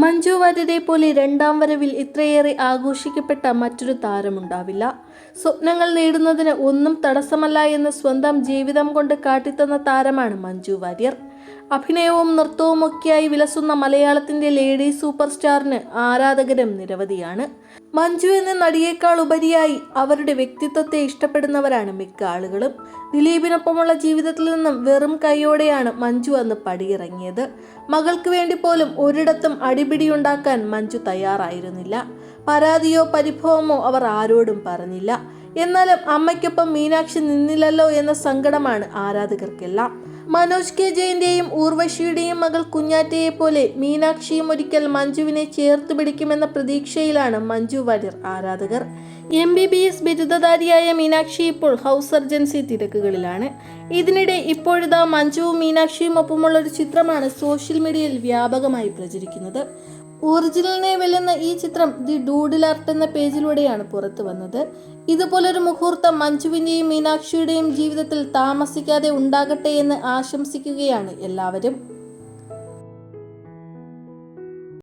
മഞ്ജു വാര്യരെ പോലെ രണ്ടാം വരവിൽ ഇത്രയേറെ ആഘോഷിക്കപ്പെട്ട മറ്റൊരു താരമുണ്ടാവില്ല. സ്വപ്നങ്ങൾ നേടുന്നതിന് ഒന്നും തടസ്സമല്ല എന്ന് സ്വന്തം ജീവിതം കൊണ്ട് കാട്ടിത്തന്ന താരമാണ് മഞ്ജു വാര്യർ. അഭിനയവും നൃത്തവുമൊക്കെയായി വിലസുന്ന മലയാളത്തിന്റെ ലേഡി സൂപ്പർ സ്റ്റാറിന് ആരാധകരും നിരവധിയാണ്. മഞ്ജു എന്ന നടിയേക്കാൾ ഉപരിയായി അവരുടെ വ്യക്തിത്വത്തെ ഇഷ്ടപ്പെടുന്നവരാണ് മിക്ക ആളുകളും. ദിലീപിനൊപ്പമുള്ള ജീവിതത്തിൽ നിന്നും വെറും കൈയോടെയാണ് മഞ്ജു അന്ന് പടിയിറങ്ങിയത്. മകൾക്ക് വേണ്ടി പോലും ഒരിടത്തും അടിപിടിയുണ്ടാക്കാൻ മഞ്ജു തയ്യാറായിരുന്നില്ല. പരാതിയോ പരിഭവമോ അവർ ആരോടും പറഞ്ഞില്ല. എന്നാലും അമ്മയ്ക്കൊപ്പം മീനാക്ഷി നിന്നില്ലല്ലോ എന്ന സങ്കടമാണ് ആരാധകർക്കെല്ലാം. മനോജ് കെ ജയന്റെയും ഊർവശിയുടെയും മകൾ കുഞ്ഞാറ്റയെ പോലെ മീനാക്ഷിയും ഒരിക്കൽ മഞ്ജുവിനെ ചേർത്ത് പിടിക്കുമെന്ന പ്രതീക്ഷയിലാണ് മഞ്ജു വാര്യർ ആരാധകർ. എം ബി ബി എസ് ബിരുദധാരിയായ മീനാക്ഷി ഇപ്പോൾ ഹൗസ് സർജൻസി തിരക്കുകളിലാണ്. ഇതിനിടെ ഇപ്പോഴിതാ മഞ്ജുവും മീനാക്ഷിയും ഒപ്പമുള്ള ഒരു ചിത്രമാണ് സോഷ്യൽ മീഡിയയിൽ വ്യാപകമായി പ്രചരിക്കുന്നത്. ഒറിജിനലിനെ വെല്ലുന്ന ഈ ചിത്രം ദി ഡൂഡിൽ ആർട്ട് എന്ന പേജിലൂടെയാണ് പുറത്തു വന്നത്. ഇതുപോലൊരു മുഹൂർത്തം മഞ്ജുവിന്റെയും മീനാക്ഷിയുടെയും ജീവിതത്തിൽ താമസിക്കാതെ ഉണ്ടാകട്ടെ എന്ന് ആശംസിക്കുകയാണ് എല്ലാവരും.